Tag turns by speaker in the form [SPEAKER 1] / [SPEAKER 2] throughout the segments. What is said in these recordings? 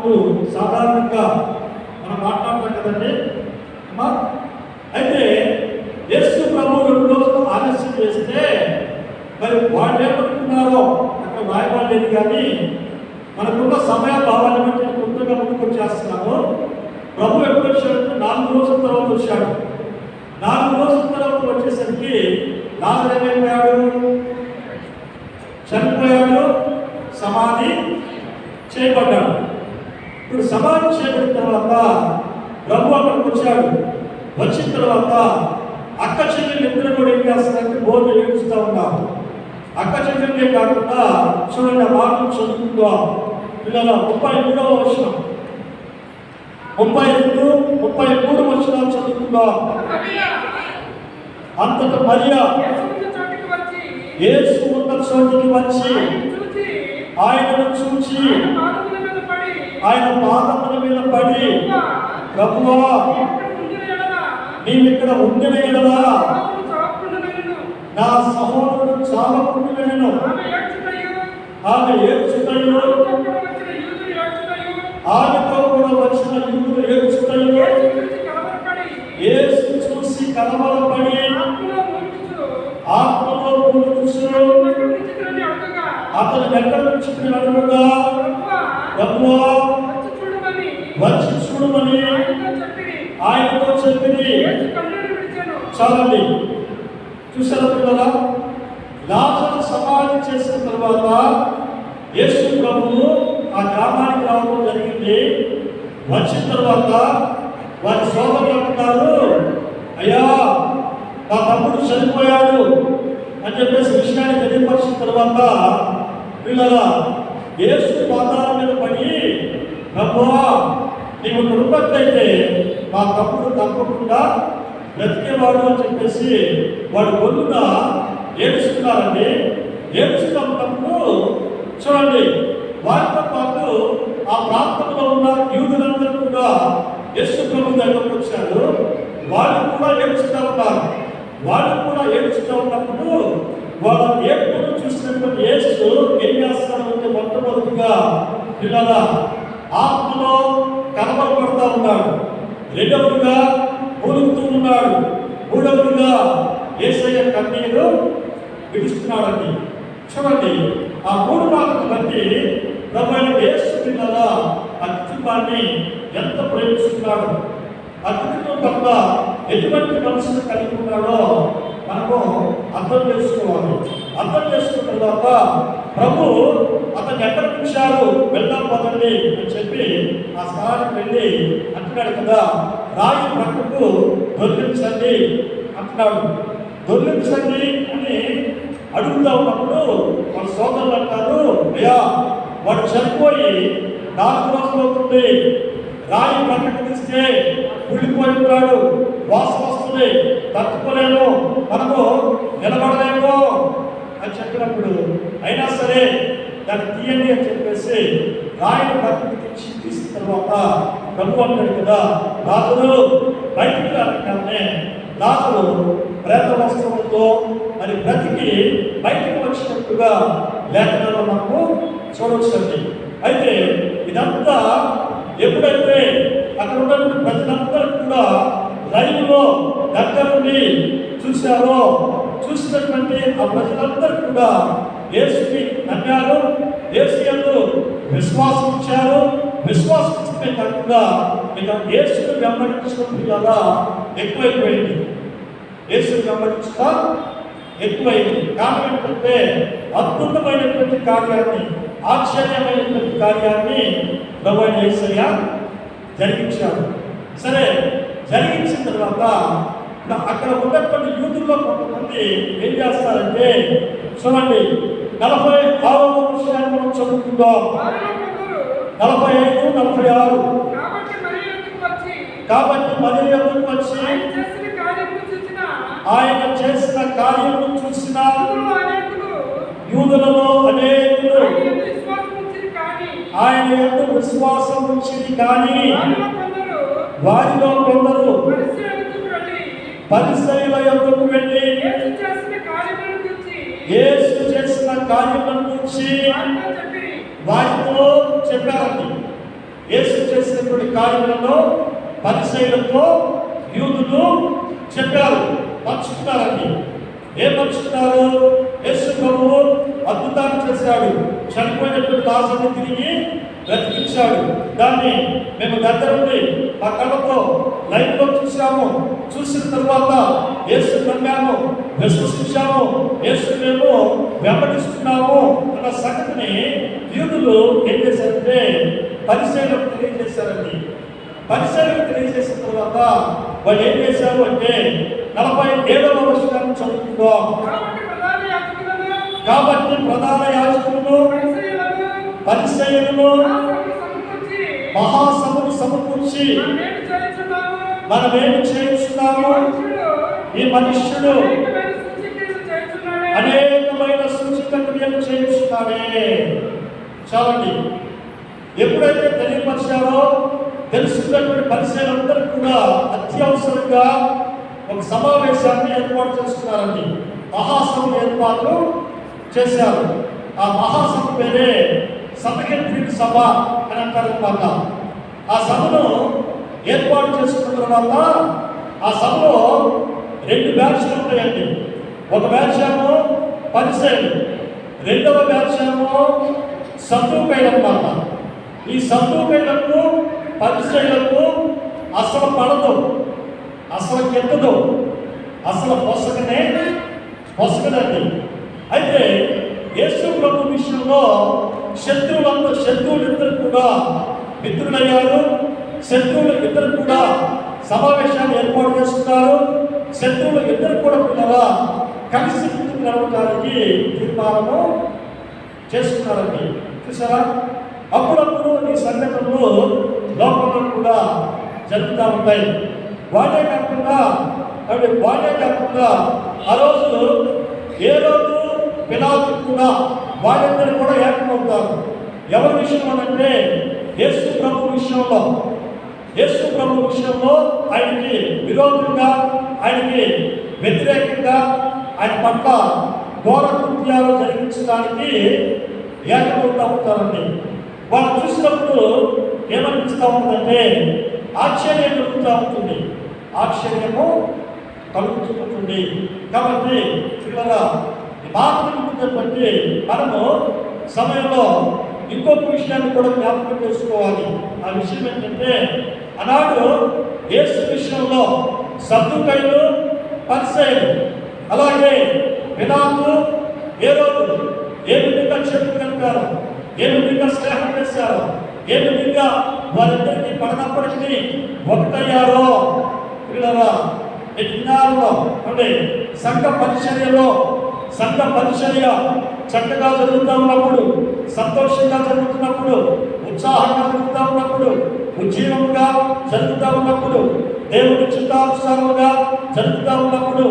[SPEAKER 1] అప్పుడు సాధారణంగా మనం మాట్లాడతాం కదండి? అయితే యేసు ప్రభు రెండు రోజులు ఆలస్యం చేస్తే మరి వాళ్ళు ఏమనుకున్నారో అక్కడ రాయబడలేదు కానీ మనకున్న సమయ భావాన్ని బట్టి నేను కొత్తగా ముందుకు వచ్చేస్తున్నాను ప్రభు ఎప్పుడు వచ్చాడంటే నాలుగు రోజుల తర్వాత వచ్చాడు. నాలుగు రోజుల తర్వాత వచ్చేసరికి లాజరు ఏమైపోయాడు చనిపోయాడు సమాధి చేయబడ్డాడు. ఇప్పుడు సమాధి చేయబడిన తర్వాత ప్రభు అక్కడికి వచ్చాడు. వచ్చిన తర్వాత అక్క చెల్లెలు ఇద్దరు కూడా ఏం చేస్తారంటే బోర్డు ఏడుస్తూ ఉన్నారు. అక్క చెల్లెలే కాకుండా చూడండి మాటలు చదువుకుందాం పిల్లల ముప్పై మూడవ వచ్చిన ముప్పై రెండు ముప్పై మూడు వచ్చిన చదువుకుందాం అంతట మరియా యేసు ఉన్న చోటికి వచ్చి ఆయనను చూచి ఆయన పాదముల మీద పడి ప్రభువా నీవు ఇక్కడ ఉండిన ఎడలా నా సహోదరుడు చావకుండా నేను ఆమె ఏడ్చుటయు? ఆమెతో కూడా వచ్చిన యూదులు ఏడ్చుటయు? యేసు చూసి కలవరపడి. ఆత్మలో కూర్చు అతను ఎక్కడి నుంచి అడుగుగా. ప్రభువా వచ్చి చూడమని. ఆయనతో చెప్పింది చాలండి. చూసారా పిల్లరా? లాజరు సమాధి చేసిన తర్వాత యేసు ప్రభువు ఆ గ్రామానికి రావడం జరిగింది. వచ్చిన తర్వాత వారి సోదరులు అంటున్నారు అయ్యా మా తమ్ముడు చనిపోయాడు అని చెప్పేసి విషయాన్ని తెలియపరిచిన తర్వాత పిల్లల యేసు పాదాల మీద పడి ప్రభువా నీవు కృపట్లయితే మా తప్పుడు తప్పకుండా బ్రతికేవాడు అని చెప్పేసి వాడు గొల్లున ఏడుస్తున్నారండి. ఏడుస్తున్నప్పుడు చూడండి వారితో పాటు ఆ ప్రాంతంలో ఉన్న యూదులందరూ కూడా యేసు ప్రభు దగ్గరకు వచ్చారు. వాళ్ళు కూడా ఏడుస్తూ ఉన్నారు. వాళ్ళు కూడా ఏడుస్తూ ఉన్నప్పుడు వాళ్ళ ఏడుపును చూసినటువంటి యేసు ఏం చేస్తారు మొట్టమొదటిగా పిల్లల ఆత్మలో కలవరపడుతూ ఉన్నాడు రెండవదిగా మూలుగుతూ ఉన్నాడు. మూడవదిగా ఏసయ్య కన్నీరు విడుస్తున్నాడని చూడండి ఆ మూడు మాటలు బట్టి ప్రభు యేసు పిల్లల ఆ ఎంత ప్రేమిస్తున్నాడు. ఆ తప్ప ఎటువంటి మనసును కలిగి ఉన్నాడో మనము అర్థం చేసుకోవాలి. అర్థం చేసుకున్న తర్వాత ప్రభు అతను ఎక్కడ పిలిచారు? వెళ్దాం పదండి అని చెప్పి ఆ స్థలానికి వెళ్ళి అంటున్నాడు కదా రాయి ప్రక్కకు దొరికించండి అంటున్నాడు. దొరికించండి అని అడుగుతా ఉన్నప్పుడు మన సోదరులు అంటారు అయ్యా వాడు చనిపోయి నాలుగు రోజులు అవుతుంది. రాయి ప్రక్కకు తీస్తే కుళ్ళిపోయి ఉన్నాడు వాసన వస్తుంది. తట్టుకోలేము. మనము నిలబడలేము అని చెప్పినప్పుడు అయినా సరే దాన్ని తీయండి అని చెప్పేసి రాయిని పక్కకు తెచ్చి తీసిన తర్వాత ప్రభు అంటాడు కదా రాజులు బయటికి రాగానే రాజులు ప్రేత వస్త్రములతో మరి బ్రతికి బయటకు వచ్చినట్టుగా లేఖనాలు మనకు చూడవచ్చండి. అయితే ఇదంతా ఎప్పుడైతే అక్కడ ఉన్నటువంటి ప్రజలందరూ కూడా లైవ్లో దగ్గరుండి చూశారో చూసినటువంటి ఆ ప్రజలందరూ కూడా యేసుకి నమ్మారు యేసు యందు విశ్వాసం ఇచ్చారు విశ్వాసం ఇచ్చే కాకుండా ఇక యేసుని వెంబడించడం కదా ఎక్కువైపోయింది. యేసుని వెంబడించడం ఎక్కువైంది. కారణం ఏంటంటే అద్భుతమైనటువంటి కార్యాన్ని ఆశ్చర్యమైనటువంటి కార్యాన్ని ప్రభు యేసయ్య జరిగించారు సరే జరిగించిన తర్వాత అక్కడ ఉన్నటువంటి యూతుల్లో కొంతమంది ఏం చేస్తారంటే చూడండి నలభై ఆరవ విషయాన్ని మనం చదువుకుందాం. నలభై ఐదు నలభై ఆరు. కాబట్టి మరి ఎందుకు వచ్చి? ఆయన చేసిన కార్యము చూసిన? యూదులలో అనేకులు. ఆయన యొక్క విశ్వాసం ఉంచింది కానీ. వారిలో కొందరు పరిసయుల యొక్కకు వెళ్ళి యేసు చేసిన కార్యములను గురించి వారితో చెప్పారండి. యేసు చేసినటువంటి కార్యములను పరిశైలతో యూదులు చెప్పారు. పంచుకున్నారండి. ఏం పంచుకున్నారు? యేసు ప్రభువు అద్భుతాలు చేశాడు. చనిపోయినటువంటి దాసుని తిరిగి బ్రతికించాడు. దాన్ని మేము దగ్గర ఉండి మా కళ్ళతో లైవ్లో చూసాము చూసిన తర్వాత యేసు నమ్మాము. విశ్వసించాము యేసు మేము వెంబడిస్తున్నాము అన్న సంగతిని యూదులు ఏం చేశారంటే పరిశీలన తెలియజేశారండి. పరిశీలన తెలియజేసిన తర్వాత వాళ్ళు ఏం చేశారు అంటే నలభై ఏడవ వర్షాన్ని చదువుకుందాం.
[SPEAKER 2] కాబట్టి ప్రధాన యాజకులను
[SPEAKER 1] కాబట్టి
[SPEAKER 2] మహాసభను సమకూర్చి
[SPEAKER 1] మనం సమకూర్చి
[SPEAKER 2] మనమేమి
[SPEAKER 1] చేస్తున్నాము ఈ మనుష్యుడు
[SPEAKER 2] అనేకమైన సూచక్రియలు
[SPEAKER 1] క్రియలు చేయిస్తున్నాడే చాలండి. ఎప్పుడైతే తెలియపరిచారో తెలుసుకున్నటువంటి పరిచయాలందరూ కూడా అత్యవసరంగా ఒక సమావేశాన్ని ఏర్పాటు చేస్తున్నారండి మహాసభ ఏర్పాటు చేశారు. ఆ మహాసభ పేరే సమకెంట్రీ సభ అని అంటారు అన్నమాట ఆ సభను ఏర్పాటు చేసుకున్న తర్వాత ఆ సభలో రెండు బ్యాచ్లు ఉంటాయండి. ఒక బ్యాచ్ ఏమో పరిచయం రెండవ బ్యాచ్ ఏమో సత్తుకైలు అన్నమాట ఈ సత్తుకైలకు పరిచయలకు అసలు పడదు. అసలు కెత్తదు అసలు పొసకనే పొసకదండి అయితే యేసు ప్రభు విషయంలో శత్రువులందరూ శత్రువులు ఇద్దరు కూడా మిత్రులయ్యారు. శత్రువులు ఇద్దరు కూడా సమావేశాన్ని ఏర్పాటు చేసుకున్నారు. శత్రువులు ఇద్దరు కూడా పిల్లల కలిసి నడవటానికి తీర్మానము చేసుకున్నారండి. చూసారా అప్పుడప్పుడు ఈ సంఘటనలు లోకంలో కూడా జరుగుతూ ఉంటాయి. వాళ్ళే కాకుండా అవి వాళ్ళే కాకుండా ఆ రోజు ఏ రోజు పిలాతు కూడా వాళ్ళిద్దరు కూడా ఏకమవుతారు ఎవరి విషయంలో అంటే యేసు ప్రభు విషయంలో. యేసు ప్రభు విషయంలో ఆయనకి విరోధంగా ఆయనకి వ్యతిరేకంగా ఆయన పట్ల ఘోర కృత్యాలు జరిగించడానికి ఏకమవుతా ఉంటారండి. వాళ్ళు చూసినప్పుడు ఏమనిపిస్తూ ఉందంటే ఆశ్చర్యం కలుగుతూ ఉంటుంది. ఆశ్చర్యము కలుగుతూ ఉంటుంది. కాబట్టి పిల్లల ఈ బట్టి మనము సమయంలో ఇంకొక విషయాన్ని కూడా జ్ఞాపకం చేసుకోవాలి. ఆ విషయం ఏంటంటే ఆనాడు యేసు విషయంలో సర్దుకైలు పరిసైలు అలాగే వినాకు ఏ రోజు ఏ విధంగా చెట్లు కలిపారు ఏ విధంగా స్నేహం చేశారు ఏ విధంగా వారిద్దరికీ పడినప్పటికీ ఒకటయ్యారో పిల్లల ఈ అంటే సంఘ పరిచర్యలో సంఘ పరిచర్య చక్కగా జరుగుతూ ఉన్నప్పుడు సంతోషంగా జరుగుతున్నప్పుడు ఉత్సాహంగా జరుగుతూ ఉన్నప్పుడు ఉజ్జీవంగా జరుగుతూ ఉన్నప్పుడు దేవుని చిత్తానుసారముగా జరుగుతూ ఉన్నప్పుడు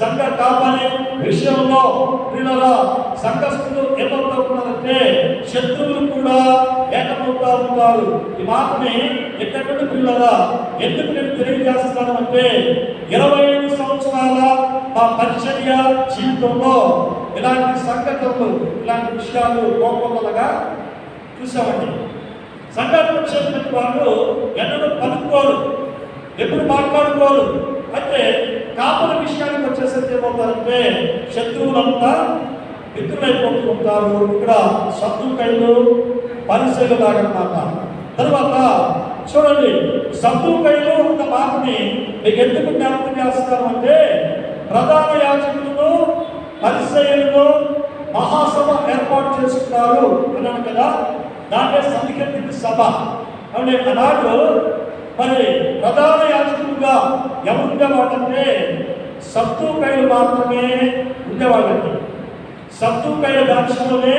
[SPEAKER 1] సంఘ కాపాడే విషయంలో పిల్లల సంఘస్థులు ఏమవుతూ ఉన్నారంటే శత్రువులు కూడా ఏకమవుతా ఉంటారు. ఈ మాటని ఎక్కడ పిల్లల ఎందుకు నేను తెలియజేస్తున్నాను అంటే ఇరవై ఐదు సంవత్సరాల మా పరిచర్య జీవితంలో ఇలాంటి సంఘటనలు ఇలాంటి విషయాలు కోపంగా చూసామండి. సంఘటన చేసిన వాళ్ళు ఎన్నడూ పలుకోరు ఎప్పుడు మాట్లాడుకోరు. అయితే కాపుల విషయానికి వచ్చేసరికి ఏమవుతారంటే శత్రువులంతా మిత్రులైపోతూ ఉంటారు. ఇక్కడ శత్రుకైలు పరిశీలు లాగనమాట తర్వాత చూడండి శత్రుకైలు ఉన్న మాటని మీకు ఎందుకు జ్ఞాపకం చేస్తాను అంటే ప్రధాన యాజకులను పరిశైలను మహాసభ ఏర్పాటు చేసుకున్నారు అన్నాను కదా. దాంట్లో సంధికట్టిన సభ. అంటే ఆనాడు మరి ప్రధాన యాజకులుగా ఎవరు ఉండేవాళ్ళంటే సత్తుకైలు మాత్రమే ఉండేవాళ్ళండి. సత్తుకైల దాక్షలోనే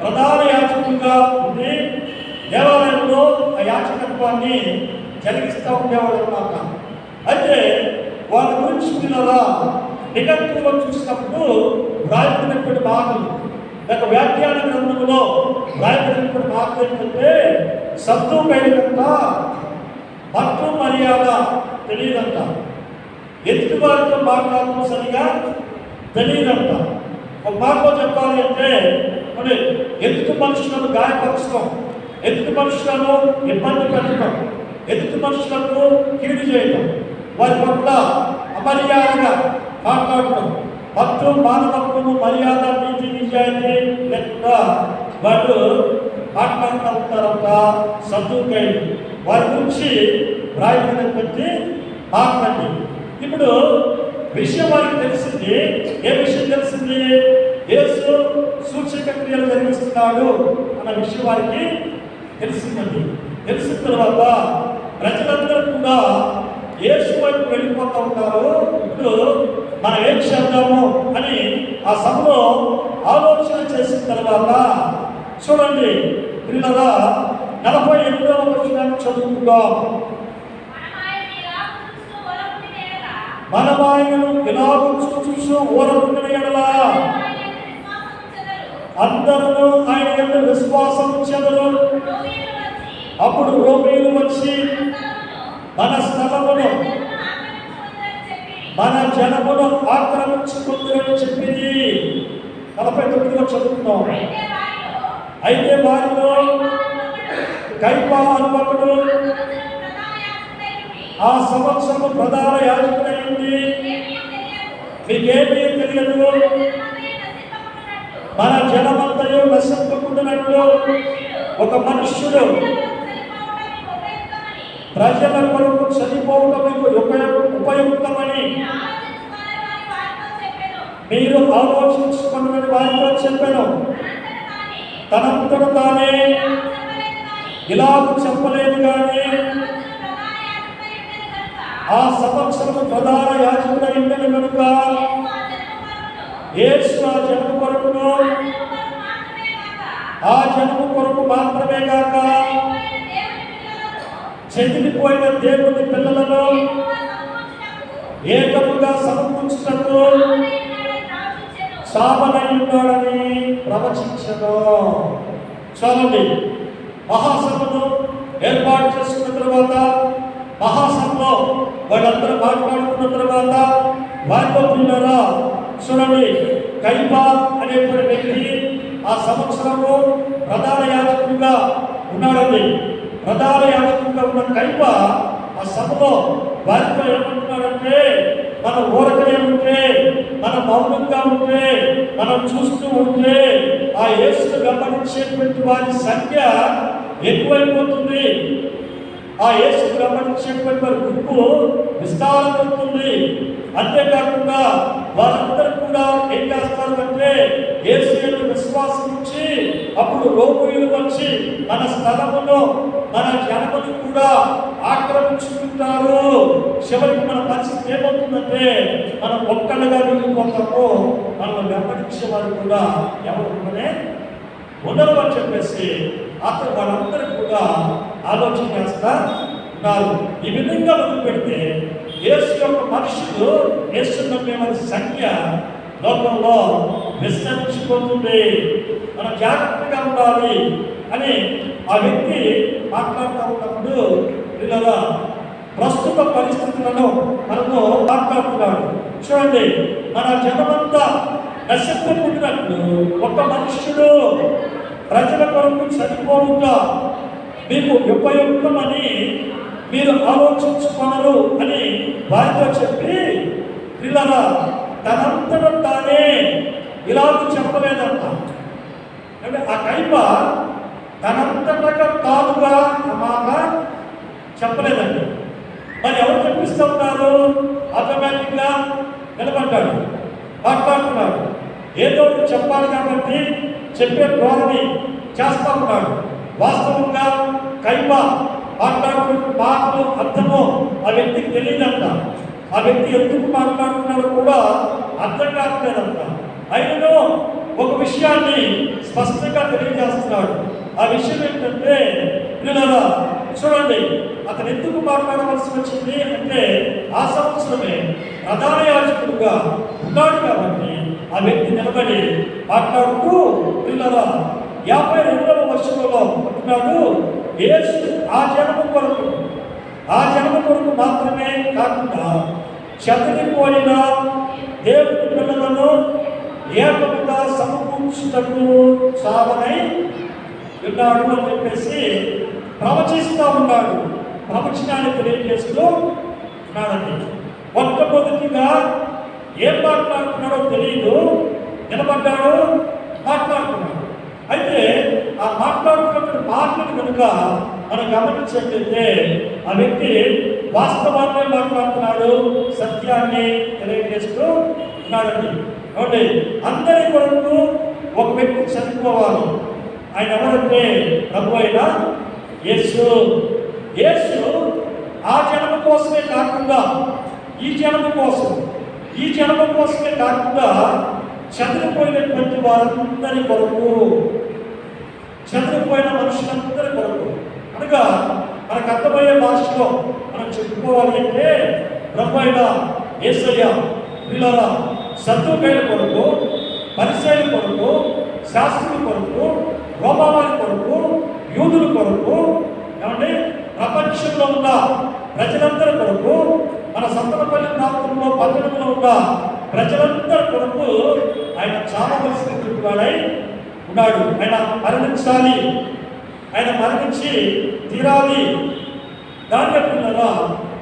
[SPEAKER 1] ప్రధాన యాజకులుగా ఉండి దేవాలయంలో ఆ యాచకత్వాన్ని జరిగిస్తూ ఉండేవాడు అన్నమాట అయితే వాళ్ళ గురించి పిల్లల నిఘంటులో చూసినప్పుడు రాయబడినటువంటి మాటలు. లేక వ్యాఖ్యాన గ్రంథంలో రాయబడినటువంటి మాటలు ఏంటంటే సత్తుకైలంట భక్తు మర్యాద తెలియదంట. ఎదుటి వారితో మాట్లాడటం సరిగా తెలియదంట. ఒక మాటలో చెప్పాలి అంటే మరి ఎదుటి మనుషులను గాయపరచడం ఎదుటి మనుషులను ఇబ్బంది పెట్టడం ఎదుటి మనుషులకు కీడు చేయడం వారి పట్ల అమర్యాదగా మాట్లాడటం భక్తులు మానవత్వము మర్యాద నీతి నిజాయితీ లేకుండా వాళ్ళు మాట్లాడుతూ ఉంటారంట వారి గురించి రాయబడినటువంటి మాట్లాడి. ఇప్పుడు విషయం వారికి తెలిసింది. ఏ విషయం తెలిసింది? యేసు సూచక క్రియలు జరిగిస్తున్నాడు అన్న విషయం వారికి తెలిసిందండి. తెలిసిన తర్వాత ప్రజలందరూ కూడా యేసు వైపు వెళ్ళిపోతూ ఉంటారు. ఇప్పుడు మనం ఏం చేద్దాము అని ఆ సభలో ఆలోచన చేసిన తర్వాత చూడండి పిల్లల నలభై ఎనిమిదవ వచ్చినాన్ని చదువుకుందాం. మనం ఆయనను ఇలాగ చూచు ఊరకుండిన ఎడలా. అందరూ ఆయన విశ్వాసం చెదరు. అప్పుడు రోమీలు వచ్చి మన స్థలమును మన జనమును ఆక్రమించుకుందని చెప్పింది. నలభై తొమ్మిదిలో చదువుతున్నాం అయితే వారిలో కైపా అనుభవుడు ఆ సంవత్సరం ప్రధాన యాజకుడైంది మీకేమీ తెలియదు. మన జనమంతయు నశింపకుండానట్లు ఒక మనుష్యుడు ప్రజల కొరకు చనిపోవడం మీకు ఉపయుక్తమని. మీరు ఆలోచించుకున్నది వారితో చెప్పాను. తనంతట తానే. ఇలా చెప్పలేదు కానీ ఆ సంవత్సరం ప్రధాన యాజకుడు అయిందని కనుక యేసు ఆ జనము కొరకును ఆ జనము కొరకు మాత్రమే కాక చెదిరిపోయిన దేవుని పిల్లలను ఏకముగా సమకూర్చుటకు ఉన్నాడని ప్రవచించను. చూడండి మహాసభను ఏర్పాటు చేసుకున్న తర్వాత మహాసభలో వాళ్ళందరూ మాట్లాడుకున్న తర్వాత వారిలో పిల్లరా చూడండి కైపా అనేటువంటి వ్యక్తి ఆ సంవత్సరము ప్రధాన యాజకుడిగా ఉన్నాడండి. ప్రధాన యాజకుడిగా ఉన్న కైప ఆ సభలో వారితో ఏమంటున్నాడంటే మన ఊరకనే ఉంటే మన మౌనంగా ఉంటే మనం చూస్తూ ఉంటే ఆ యేసును గమనించేటువంటి వారి సంఖ్య ఎక్కువైపోతుంది. ఆ యేసు గమనించేటువంటి వారి గుంపు విస్తారమవుతుంది అంతేకాకుండా వారందరూ కూడా ఏం చేస్తారు అంటే యేసు యొక్క విశ్వాసం నుంచి అప్పుడు రోగులు వచ్చి మన స్థలములో మన జనములు కూడా ఆక్రమించుకుంటారు. చివరికి మన పరిస్థితి ఏమవుతుందంటే మనం ఒక్కళ్ళగా వెళ్ళిపోతాము మనల్ని వెంబడించే వారు కూడా ఎవరు ఉండనే ఉండరు అని చెప్పేసి అతను వాళ్ళందరూ కూడా ఆలోచన చేస్తా ఉన్నారు. ఈ విధంగా మొదలు పెడితే యేసు యొక్క మనుషులు యేసు నమ్మే సంఖ్య లోకంలో విస్తరించిపోతుంది. మనం జాగ్రత్తగా ఉండాలి. అని ఆ వ్యక్తి మాట్లాడుతూ ఉన్నప్పుడు పిల్లల ప్రస్తుత పరిస్థితులను మనము మాట్లాడుతున్నాడు. చూడండి మన జనమంతా నశింపకుండినట్లు ఒక మనుష్యుడు ప్రజల కొరకు చనిపోవుగా మీకు ఉపయుక్తమని మీరు ఆలోచించుకొనరు అని వారితో చెప్పి పిల్లల తనంతట తానే ఇలాగ చెప్పలేదంట. అంటే ఆ కైప తనంతటగా తానుగా ఆ చెప్పలేదండి. మరి ఎవరు చెప్పిస్తూ ఉన్నారు? ఆటోమేటిక్గా నిలబడ్డాడు. మాట్లాడుతున్నాడు. ఏదో ఒకటి చెప్పాలి కాబట్టి చెప్పే ధోరణి చేస్తూ ఉన్నాడు. వాస్తవంగా కైమ మాట్లాడుతున్న మాటలు అర్థమో ఆ వ్యక్తికి తెలియదంట. ఆ వ్యక్తి ఎందుకు మాట్లాడుతున్నాడో కూడా అర్థం కావట్లేదంట. అయినను ఒక విషయాన్ని స్పష్టంగా తెలియజేస్తున్నాడు. ఆ విషయం ఏంటంటే పిల్లల చూడండి అతను ఎందుకు మాట్లాడవలసి వచ్చింది అంటే ఆ సంవత్సరమే ప్రధాన యాజకుడుగా ఉన్నాడు కాబట్టి ఆ వ్యక్తి నిలబడి మాట్లాడుతూ పిల్లల యాభై రెండవ వర్షంలో అంటున్నాడు యేసు ఆ జనము కొరకు. ఆ జనము కొరకు మాత్రమే కాకుండా చెదరిపోయిన దేవుడి పిల్లలను ఏకముగా సమకూర్చుటకు సాధనై విన్నాడు అని చెప్పేసి ప్రవచిస్తూ ఉన్నాడు. ప్రవచనాన్ని తెలియజేస్తూ ఉన్నాడండి మొట్టమొదటిగా ఏం మాట్లాడుతున్నాడో తెలియదు నిలబడ్డాడు మాట్లాడుతున్నాడు. అయితే ఆ మాట్లాడుతున్న మాటలు కనుక మనం గమనించినట్లయితే ఆ వ్యక్తి వాస్తవాన్ని మాట్లాడుతున్నాడు. సత్యాన్ని తెలియజేస్తూ ఉన్నాడండి కాబట్టి అందరి కొరకు ఒక వ్యక్తి చనిపోవాలి. ఆయన ఎవరంటే ప్రభు అయిన యేసు. యేసు ఆ జన్మ కోసమే కాకుండా ఈ జన్మ కోసం ఈ జన్మ కోసమే కాకుండా చనిపోయినటువంటి వారందరి కొరకు చనిపోయిన మనుషులందరి కొరకు. అనగా మనకు అర్థమయ్యే భాషలో మనం చెప్పుకోవాలి అంటే ప్రభు ఏసయ్య పిల్లల సత్తుకైన కొరకు పరిచయం కొరకు శాస్త్రుల కొరకు రోమావారి కొరకు యూదుల కొరకు ఏమంటే ప్రపంచంలో ఉన్న ప్రజలందరి కొరకు మన సంతనపల్లి ప్రాంతంలో పట్టణంలో ఉన్న ప్రజలందరి కొరకు ఆయన చావవలసినటువంటి వాడై ఉన్నాడు. ఆయన మరణించాలి. ఆయన మరణించి తీరాలి. దాని పిల్లల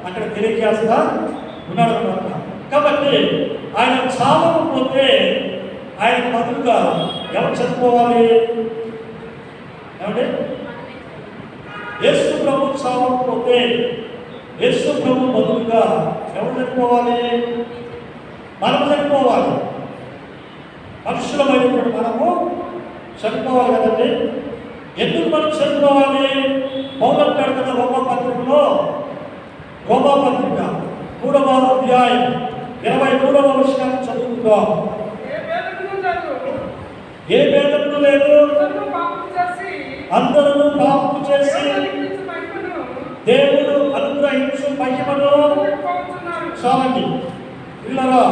[SPEAKER 1] అక్కడ తెలియజేస్తా ఉన్నాడు అనమాట కాబట్టి ఆయన చావకపోతే ఆయన బదులుగా ఎవరు చనిపోవాలి? ఏమంటే యేసు ప్రభు చావకపోతే యేసు ప్రభు బదులుగా ఎవరు చనిపోవాలి మనం చనిపోవాలి మనుషులమైనటువంటి మనము చనిపోవాలి కదండి. ఎందుకు మనం చనిపోవాలి? పౌరంటాడు కదా రోమా పత్రికలో రోమా పత్రిక మూడవ అధ్యాయం ఇరవై మూడవ విషయాన్ని చదువుకుందాం.
[SPEAKER 2] ఏ
[SPEAKER 1] భేదము లేదు
[SPEAKER 2] అందరూ పాపం చేసి
[SPEAKER 1] పాపము చేసి దేవుడు అనుగ్రహించు మహిమను చాలండి పిల్లరా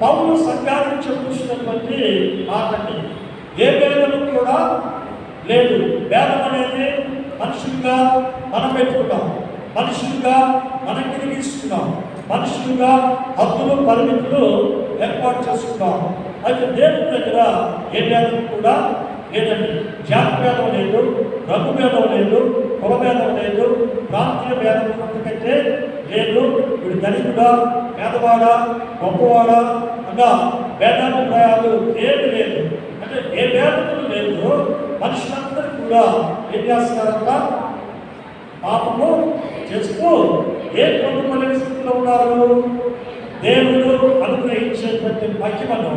[SPEAKER 1] పౌరు సంఘానికి చెప్పుకున్నటువంటి మాటండి ఏ భేదము కూడా లేదు. భేదం అనేది మనుషులుగా మనం పెట్టుకుంటాం. మనుషులుగా మనం తిరిగిస్తున్నాం మనుషులుగా హద్దులు పరిమితులు ఏర్పాటు చేసుకుంటాం. అయితే దేవుని దగ్గర ఏ భేదం కూడా లేదండి జాతి భేదం లేదు రంగు భేదం లేదు కుల భేదం లేదు ప్రాంతీయ భేదం ఎందుకంటే లేదు. వీడు దళితుడా పేదవాడా గొప్పవాడా అన్న భేదాభిప్రాయాలు ఏమి లేదు. అంటే ఏ భేదములు లేదు మనుషులందరూ కూడా ఏం చేస్తారంట పాపము చేస్తూ ఏ పొందుకోలేని స్థితిలో ఉన్నారు? దేవుడు అనుగ్రహించేటువంటి మహిమను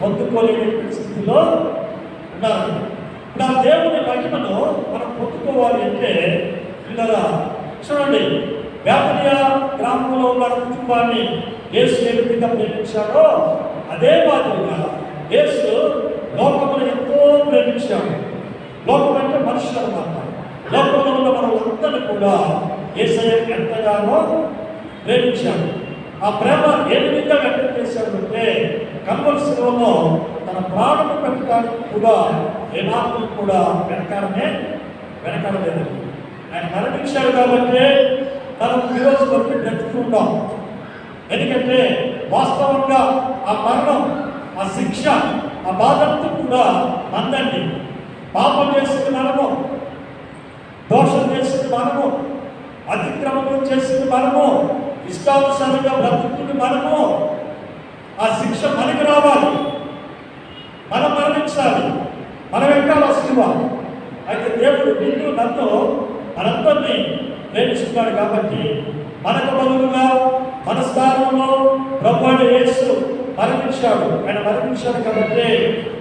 [SPEAKER 1] పొందుకోలేని స్థితిలో ఉన్నారు ఇప్పుడు ఆ దేవుని మహిమను మనం పొందుకోవాలి అంటే పిల్లరా చూడండి వ్యాపనియా గ్రామంలో ఉన్న కుటుంబాన్ని యేసు ఏ విధంగా ప్రేమించాడో అదే మాదిరిగా యేసు లోకమును ఎంతో ప్రేమించాడు. లోకం అంటే మనుషులు అన్నమాట. లోకంలో ఉన్న మనలందరినీ కూడా ఏసయ్య ఎంతగానో ప్రేమించాడు. ఆ ప్రేమ ఏ విధంగా వ్యక్తం చేశాడంటే తన ప్రాణము పెట్టడానికి కూడా ఏమాత్రం కూడా వెనకాలనే వెనకాలలేదు ఆయన మరణించాడు కాబట్టి మనం ఈరోజు వరకు బ్రతుకుతున్నాం ఎందుకంటే వాస్తవంగా ఆ మరణం ఆ శిక్ష ఆ బాధంతా కూడా మందండి. పాపం చేసింది మనము దోషం చేసింది మనము అతిక్రమం చేసింది మనము ఇష్టానుసారంగా బ్రతుకుతుంది మనము. ఆ శిక్ష మనకి రావాలి. మనం మరణించాలి. మనం ఎక్కాలి ఆ అయితే దేవుడు నిన్ను నన్ను మనందరినీ ప్రేమిస్తున్నాడు కాబట్టి మనకు బదులుగా మన స్థానంలో ప్రభు యేసు మరణించాడు. ఆయన మరణించాడు కాబట్టి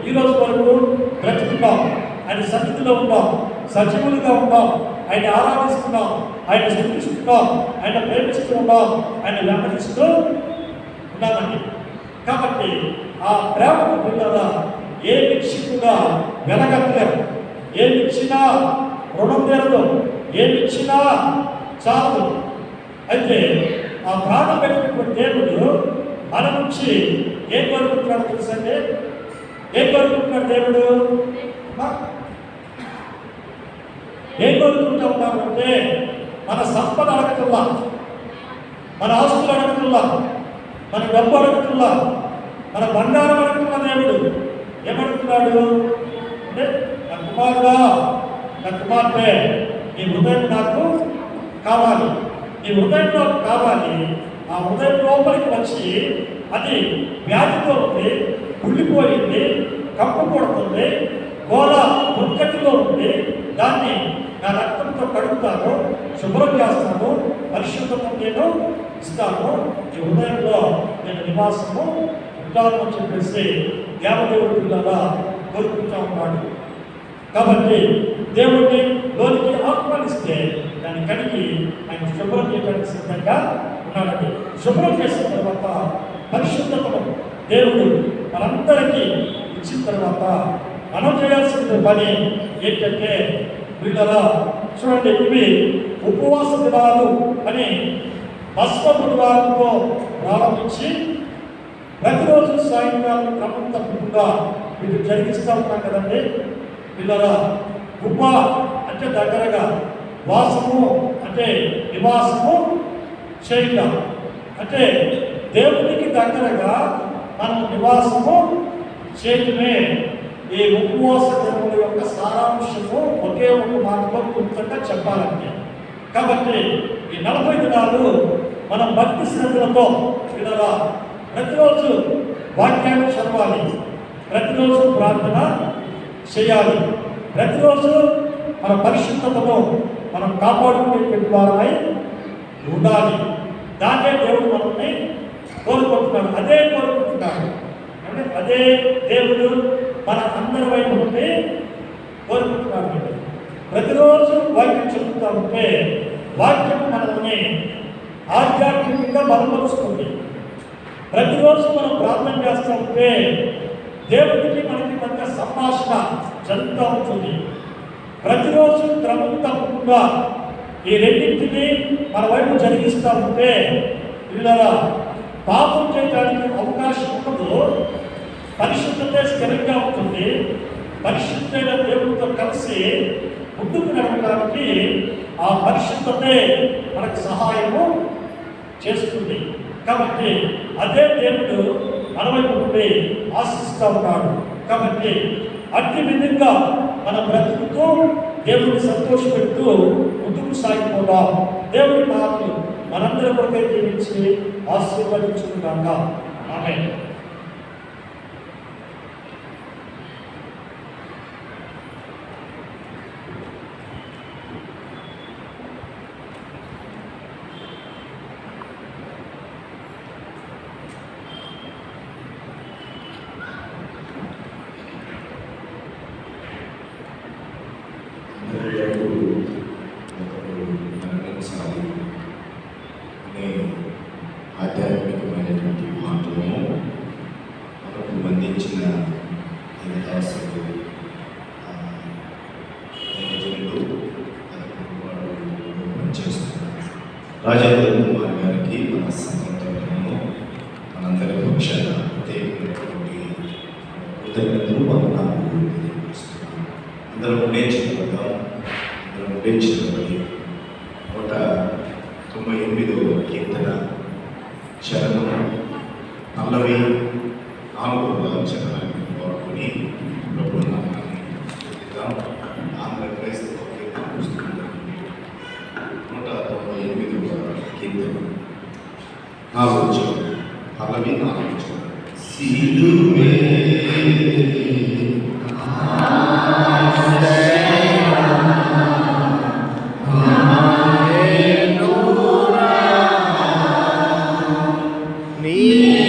[SPEAKER 1] ఈరోజు వరకు బ్రతుకుతాం ఆయన సన్నిధిలో ఉన్నాం. సజీవులుగా ఉన్నాం. ఆయన ఆరాధిస్తున్నాం ఆయన స్థుతిస్తున్నాం ఆయన ప్రేమిస్తూ ఉన్నాం ఆయన వెంబడిస్తూ ఉన్నామండి. కాబట్టి ఆ ప్రేమకు పిల్లల ఏ ఇచ్చి కూడా వెలగట్లేము ఇచ్చినా రుణం తీరదు. ఏమి ఇచ్చినా చాలదు. అయితే ఆ ప్రాణం పెట్టినటువంటి దేవుడు మన నుంచి ఏం కోరుకుంటున్నాడు తెలుసండి? ఏం కోరుకుంటున్నాడు దేవుడు? ఏం కోరుకుంటూ ఉన్నాడు మన సంపద అడగతుల్లా మన ఆస్తులు అడగతుల్లా మన డబ్బు అడుగుతున్నా మన బంగారం అడుగుతున్న దేవుడు ఏమడుగుతున్నాడు? అంటే నా కుమారుడా నా కుమార్తె నీ హృదయం నాకు కావాలి నీ హృదయం నాకు కావాలి. ఆ హృదయం లోపలికి వచ్చి అది వ్యాధితో ఉంది కుళ్ళిపోయింది కప్పు కొడుతుంది గోల ముక్కటిలో ఉంది దాన్ని నా రక్తంతో కడుగుతాను శుభ్రం చేస్తాను పరిశుద్ధత నేను ఇస్తాను. ఈ హృదయంలో నేను నివాసము ఉంటాను అని చెప్పేసి దేవదేవుడు పిల్లల కోరుకుంటా ఉన్నాడు. కాబట్టి దేవుడిని లోనికి ఆహ్వానిస్తే దాన్ని కడిగి ఆయన శుభ్రం చేయడానికి సిద్ధంగా ఉన్నాడండి. శుభ్రం చేసిన తర్వాత పరిశుద్ధతను దేవుడు మనందరికీ ఇచ్చిన తర్వాత మనం చేయాల్సిన పని ఏంటంటే వీళ్ళరా చూడండి ఇవి ఉపవాస దినాలు అని భస్మ బుధవారంతో ప్రారంభించి ప్రతిరోజు సాయంకాలం క్రమం తప్పకుండా వీళ్ళు జరిగిస్తూ ఉంటాం కదండి. పిల్లరా ఉప అంటే దగ్గరగా వాసము అంటే నివాసము చేయటం. అంటే దేవునికి దగ్గరగా మనం నివాసము చేయటమే ఈ ఉపవాస దినముల యొక్క సారాంశము ఒకే ఒక మాటలో క్లుప్తంగా చెప్పాలంటే. కాబట్టి ఈ నలభై దినాలు మనం భక్తి శ్రద్ధలతో పిల్లరా ప్రతిరోజు వాక్యాన్ని చదవాలి. ప్రతిరోజు ప్రార్థన చేయాలి. ప్రతిరోజు మన పరిశుద్ధతను మనం కాపాడుకునేటువంటి వారమై ఉండాలి. దాన్నే దేవుడు మనల్ని కోరుకుంటున్నాడు. అదే కోరుకుంటున్నాడు. అదే దేవుడు మన అందరి వైపు ఉంటే కోరుకుంటున్నాడు ప్రతిరోజు వాక్యం చెబుతూ ఉంటే వాక్యం మనల్ని ఆధ్యాత్మికంగా బలపరుస్తుంది. ప్రతిరోజు మనం ప్రార్థన చేస్తూ ఉంటే దేవుడికి మనకి మధ్య సంభాషణ జరుగుతూ ఉంటుంది. ప్రతిరోజు క్రమం తప్పకుండా ఈ రెండింటిని మన వైపు జరిగిస్తూ ఉంటే పిల్లల పాపం చేయడానికి అవకాశం ఉండదు పరిశుద్ధతే స్థిరంగా ఉంటుంది. పరిశుద్ధమైన దేవుడితో కలిసి ముందుకు నడవడానికి ఆ పరిశుద్ధతే మనకు సహాయము చేస్తుంది. కాబట్టి అదే దేవుడు మన వైపు నుండి ఆశిస్తూ ఉన్నాడు. కాబట్టి అట్టి విధంగా మన బ్రతుకుతూ దేవుడిని సంతోషపెడుతూ ముందుకు సాగిపోదాం. దేవుడి మాటలు మనందరి కొరకే జీవించి ఆశీర్వదించుకుందాక ఆమె
[SPEAKER 3] 而且。
[SPEAKER 4] Me.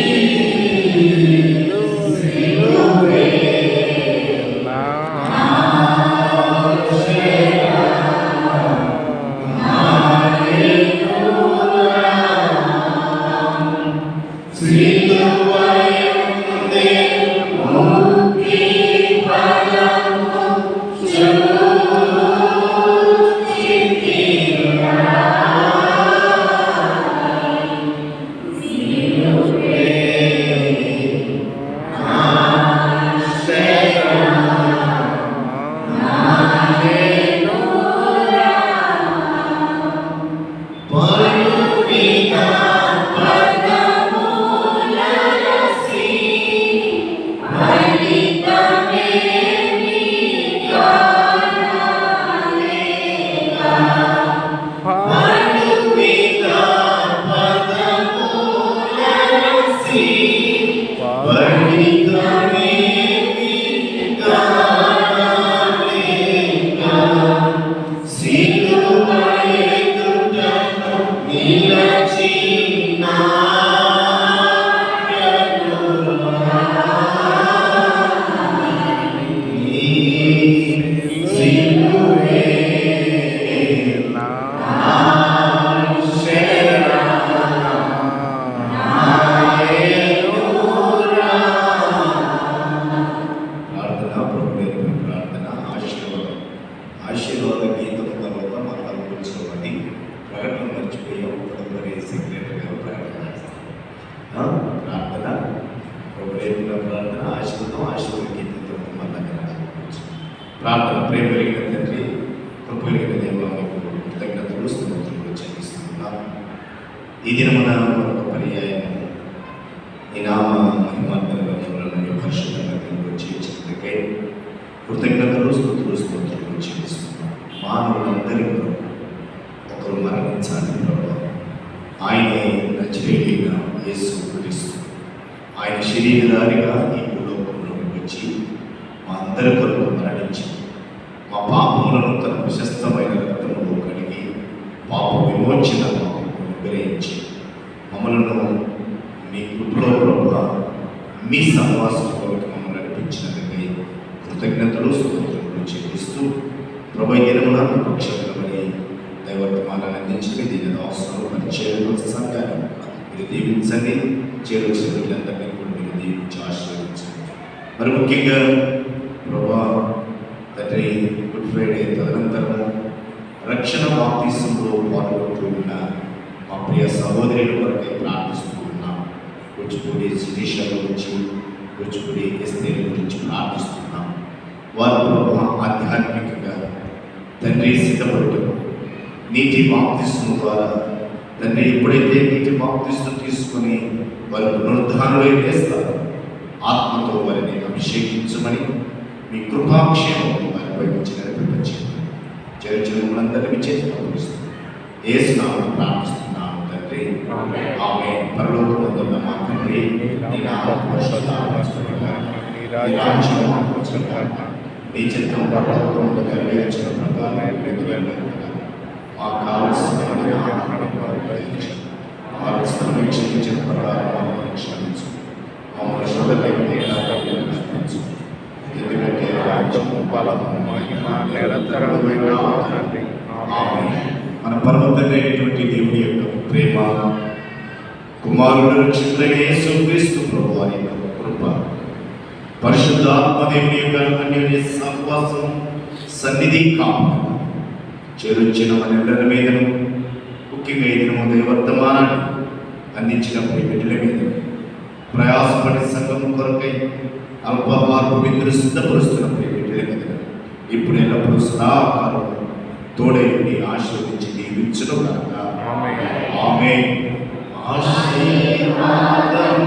[SPEAKER 3] ప్రార్థన ప్రేమ కలిగిన తండ్రి కృప కలిగిన దేవాలకు కృతజ్ఞతలు స్తోత్రములు చెల్లిస్తున్నాం ఈ దినమున ఒక పర్యాయము ఈ నామ మహిమార్థంగా మిమ్మల్ని పరిశుభ్రంగా పరిశుద్ధంగా చేర్చినకై కృతజ్ఞతలు స్తోత్రులు చెల్లిస్తున్నాం మానవులందరిలో ఒకరు మరణించాలి ప్రభు ఆయనే నచ్చిరేడిన యేసు క్రీస్తు. ఆయన శరీరధారిగా ఈ భూలోకంలోకి వచ్చి మా అందరి కొరకు తన ప్రశస్తమైన రక్తములో కడిగి పాప విమోచన మాకు అనుగ్రహించి మమ్మలను మీ కృపలో ప్రభు మీ సహవాసంలోకి మమ్మల్ని నడిపించినందుకై కృతజ్ఞతలు స్తోత్రములు చెల్లిస్తూ ప్రభు ఈ దినమున మీ పక్షములమని దైవర్తమానాన్ని అందించండి. దీని అవసరం మరి పరిచయం సంఘాన్ని మీరు దీవించండి. చేరువచ్చిన వీళ్ళందరినీ కూడా మీరు దీవించి ఆశీర్వదించండి. మరి ముఖ్యంగా ప్రభా ఫ్రైడే రక్షణ బాప్తీసంలో పాల్గొంటూ ఉన్న మా ప్రియ సహోదరుల కొరకై ప్రార్థిస్తూ ఉన్నాం కూచిపూడి శిరీష గురించి కూచిపూడి ఎస్తేరి గురించి ప్రార్థిస్తున్నాం వారు ఆధ్యాత్మికంగా తండ్రి సిద్ధపడటం నీటి బాప్తిస్ము ద్వారా తండ్రి ఎప్పుడైతే నీటి బాప్తిస్తు తీసుకొని వారు పునరుద్ధానులై వేస్తారు ఆత్మతో వారిని అభిషేకించమని మీ కృపాక్షేమం వారి వచ్చి చరిత్రలందరికీ చేతి పంపిస్తుంది ఏ స్నామం ప్రార్థిస్తున్నాను తండ్రి. ఆమె పరలోకమందున్న మా తండ్రి నీ నామం. నీ చిత్తం పరలోకమందు నెరవేర్చిన ప్రకారం. మాకు కావలసిన మాకు క్షమించిన ప్రకారం మమ్మల్ని క్షమించు మమ్మల్ని శుభ్రతకి నడిపించు ఎందుకంటే రాజ్యము బలము మహిమ నిరంతరమైన తండ్రి. మన పర్వతమైనటువంటి దేవుడి యొక్క ప్రేమ కుమారుడు రక్షకుడైన యేసుక్రీస్తు ప్రభు వారి యొక్క కృప పరిశుద్ధ ఆత్మదేవుని యొక్క అన్యోన్య సహవాసం సన్నిధి కాపాడు చేరుచ్చిన మనందరి మీదను ముఖ్యంగా ఈ దినము దైవర్తమానాన్ని అందించిన ప్రియ బిడ్డల మీద ప్రయాసపడి సంఘం కొరకై అల్ప మార్పు బిందులు సిద్ధపరుస్తున్న ప్రియ ఇప్పుడు ఎల్లప్పుడు సదాకాలం తోడైంది ఆశీర్వించి దీవించును కనుక ఆమె ఆశీర్వాదం